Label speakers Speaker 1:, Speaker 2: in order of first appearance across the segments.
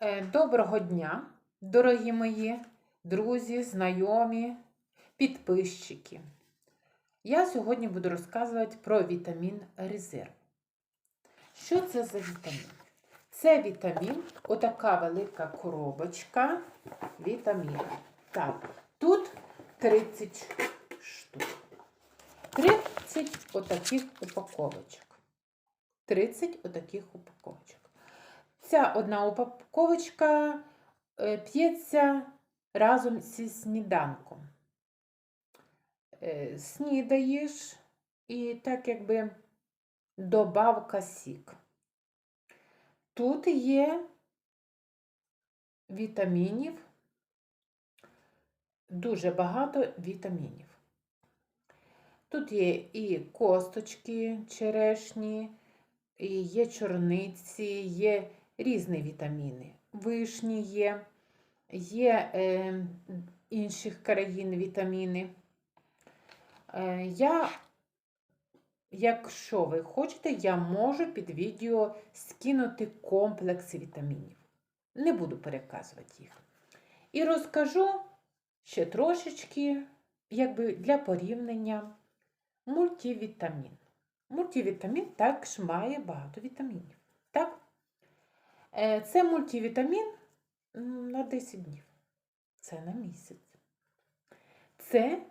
Speaker 1: Е, Доброго дня, дорогі мої друзі, знайомі, підписчики. Я сьогодні буду розказувати про вітамін резерв. Що це за вітамін? Це вітамін, отака велика коробочка вітаміну. Так, тут 30 штук. 30 отаких упаковочок. 30 отаких упаковочок. Ця одна упаковочка е, п'ється разом зі сніданком. Е, Снідаєш і так якби добавка сік. Тут є вітамінів, дуже багато вітамінів. Тут є і косточки черешні, і є чорниці, є різні вітаміни. Вишні є, є е, інших країн вітаміни. Е, я, якщо ви хочете, я можу під відео скинути комплекс вітамінів. Не буду переказувати їх. І розкажу ще трошечки, якби для порівняння, мультивітамін. Мультивітамін також має багато вітамінів. Так? Е, Це мультивітамін на 10 днів. Це на місяць. Це,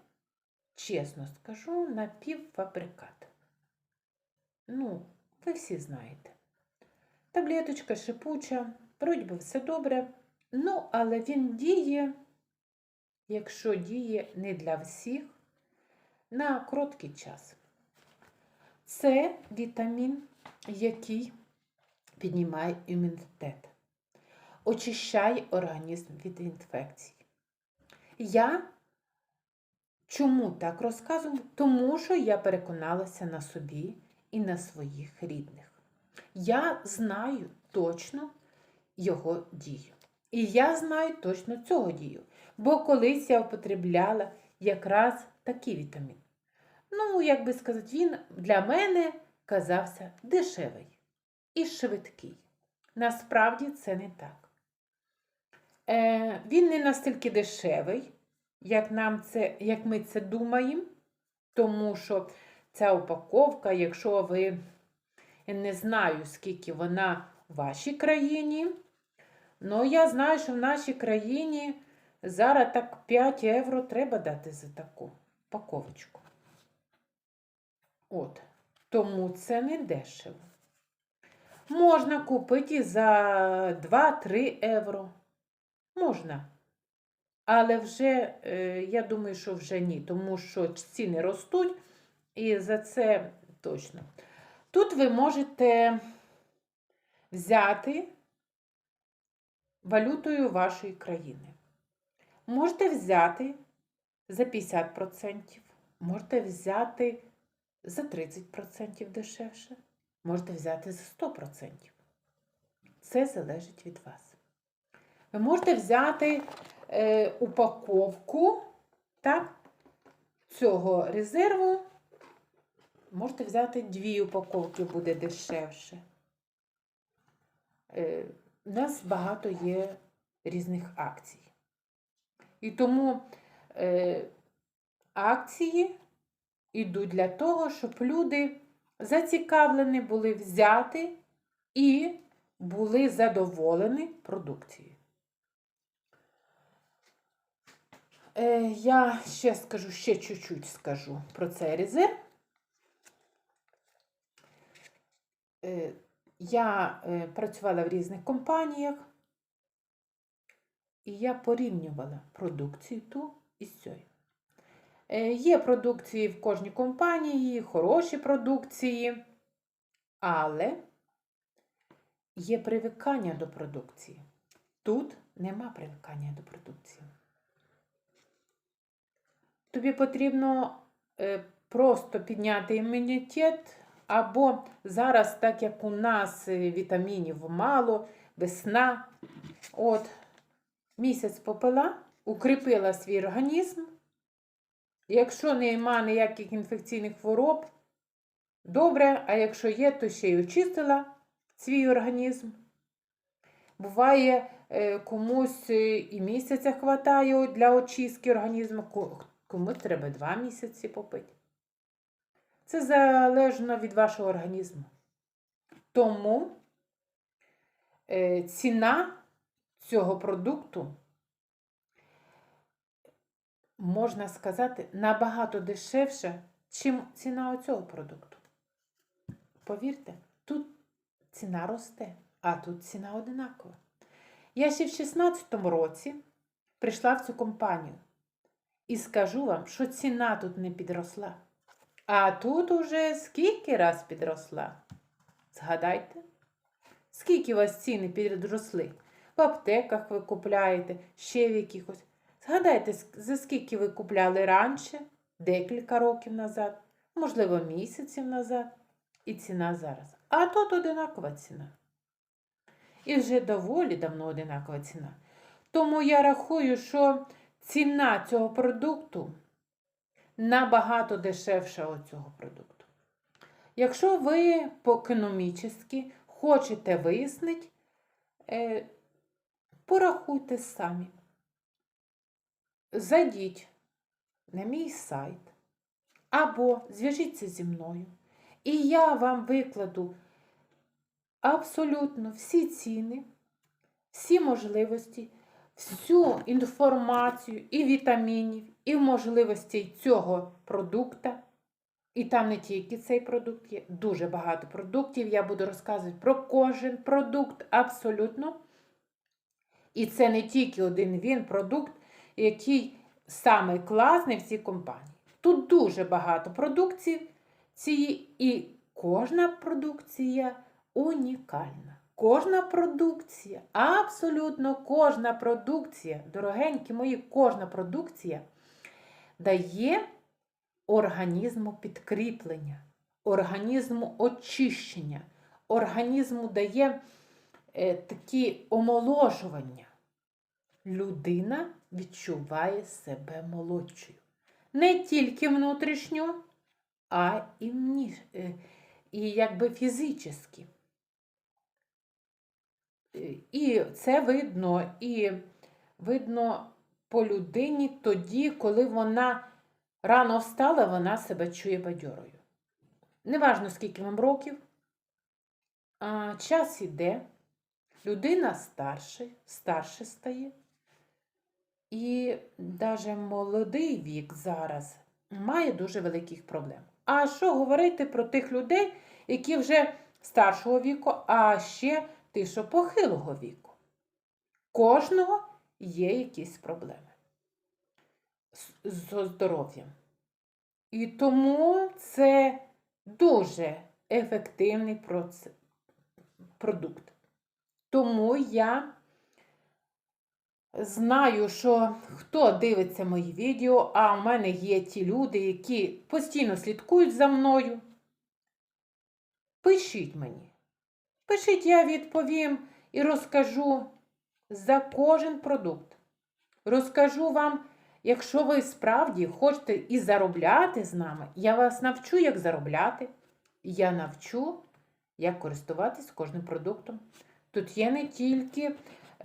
Speaker 1: чесно скажу, напівфабрикат. Ну, ви всі знаєте. Таблеточка шипуча, вроді би все добре. Ну, але він діє, якщо діє не для всіх, на короткий час. Це вітамін, який піднімає імунітет, очищає організм від інфекцій. Я чому так розказую? Тому що я переконалася на собі і на своїх рідних. Я знаю точно його дію. І я знаю точно цього дію. Бо колись я употребляла якраз такий вітамін. Ну, як би сказати, він для мене казався дешевий і швидкий. Насправді це не так. Е, Він не настільки дешевий, як, нам це, як ми це думаємо, тому що ця упаковка, якщо ви я не знаю, скільки вона в вашій країні, але я знаю, що в нашій країні зараз так 5 євро треба дати за таку упаковочку. От, тому це не дешево. Можна купити за 2-3 євро. Можна. Але вже, е, я думаю, що вже ні, тому що ціни ростуть, і за це точно. Тут ви можете взяти валютою вашої країни. Можете взяти за 50%, можете взяти за 30% дешевше, можете взяти за 100%. Це залежить від вас. Ви можете взяти е, упаковку так, цього резерву. Можете взяти дві упаковки, буде дешевше. Е, у нас багато є різних акцій. І тому е, акції йдуть для того, щоб люди зацікавлені були взяти і були задоволені продукцією. Е, я ще скажу, ще чуть-чуть скажу про цей резерв. Е, я е, працювала в різних компаніях, і я порівнювала продукцію ту і цією. Е, Є продукції в кожній компанії, хороші продукції, але є привикання до продукції. Тут нема привикання до продукції. Тобі потрібно е, просто підняти імунітет, або зараз, так як у нас е, вітамінів мало, весна, от місяць попила, укріпила свій організм. Якщо нема ніяких інфекційних хвороб, добре, а якщо є, то ще й очистила свій організм. Буває, е, комусь е, і місяця хватає для очистки організму, ко- комусь треба два місяці попити. Це залежно від вашого організму. Тому е, ціна цього продукту, можна сказати, набагато дешевша, чим ціна оцього продукту. Повірте, тут ціна росте, а тут ціна одинакова. Я ще в 16-му році прийшла в цю компанію і скажу вам, що ціна тут не підросла. А тут уже скільки раз підросла? Згадайте, скільки у вас ціни підросли? В аптеках ви купляєте, ще в якихось. Згадайте, за скільки ви купляли раніше, декілька років назад, можливо, місяців назад, і ціна зараз. А тут одинакова ціна. І вже доволі давно одинакова ціна. Тому я рахую, що ціна цього продукту набагато дешевша от цього продукту. Якщо ви по-економічно хочете вияснити, е, порахуйте самі. Зайдіть на мій сайт або зв'яжіться зі мною. І я вам викладу абсолютно всі ціни, всі можливості, всю інформацію і вітамінів, і можливостей цього продукта. І там не тільки цей продукт є, дуже багато продуктів. Я буду розказувати про кожен продукт абсолютно. І це не тільки один він продукт, який саме класний в цій компанії. Тут дуже багато продукцій цієї, і кожна продукція унікальна. Кожна продукція, абсолютно кожна продукція, дорогенькі мої, кожна продукція дає організму підкріплення, організму очищення, організму дає е, такі омоложування. Людина відчуває себе молодшою. Не тільки внутрішньо, а і, е, і якби фізично. Е, І це видно, і видно по людині тоді, коли вона рано встала, вона себе чує бадьорою. Неважно, скільки вам років, час іде, людина старше, старше стає. І навіть молодий вік зараз має дуже великих проблем. А що говорити про тих людей, які вже старшого віку, а ще ті, що похилого віку? Кожного є якісь проблеми з здоров'ям. І тому це дуже ефективний продукт. Тому я знаю, що хто дивиться мої відео, а у мене є ті люди, які постійно слідкують за мною. Пишіть мені. Пишіть, я відповім і розкажу за кожен продукт. Розкажу вам, якщо ви справді хочете і заробляти з нами, я вас навчу, як заробляти. Я навчу, як користуватись кожним продуктом. Тут є не тільки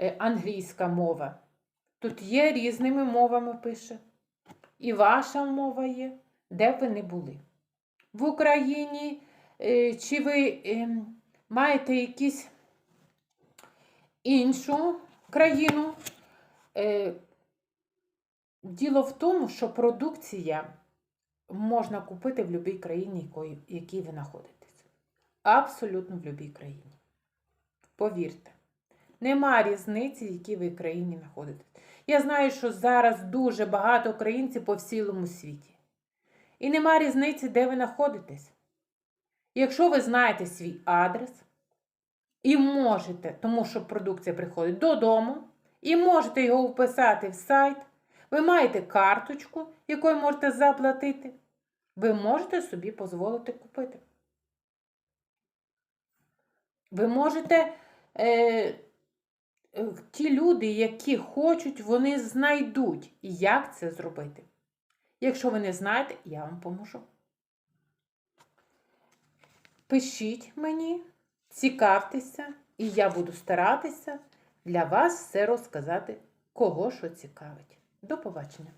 Speaker 1: англійська мова, тут є різними мовами пише. І ваша мова є, де ви не були. В Україні е, чи ви ем, маєте якісь іншу країну. Е, Діло в тому, що продукція можна купити в будь-якій країні, в якій ви знаходитесь. Абсолютно в будь-якій країні. Повірте, нема різниці, в якій ви країні знаходитесь. Я знаю, що зараз дуже багато українців по всілому світі. І нема різниці, де ви знаходитесь. Якщо ви знаєте свій адрес і можете, тому що продукція приходить додому, і можете його вписати в сайт, ви маєте карточку, якою можете заплатити, ви можете собі дозволити купити. Ви можете, е, ті люди, які хочуть, вони знайдуть, як це зробити. Якщо ви не знаєте, я вам поможу. Пишіть мені, цікавтеся, і я буду старатися для вас все розказати, кого що цікавить. До побачення!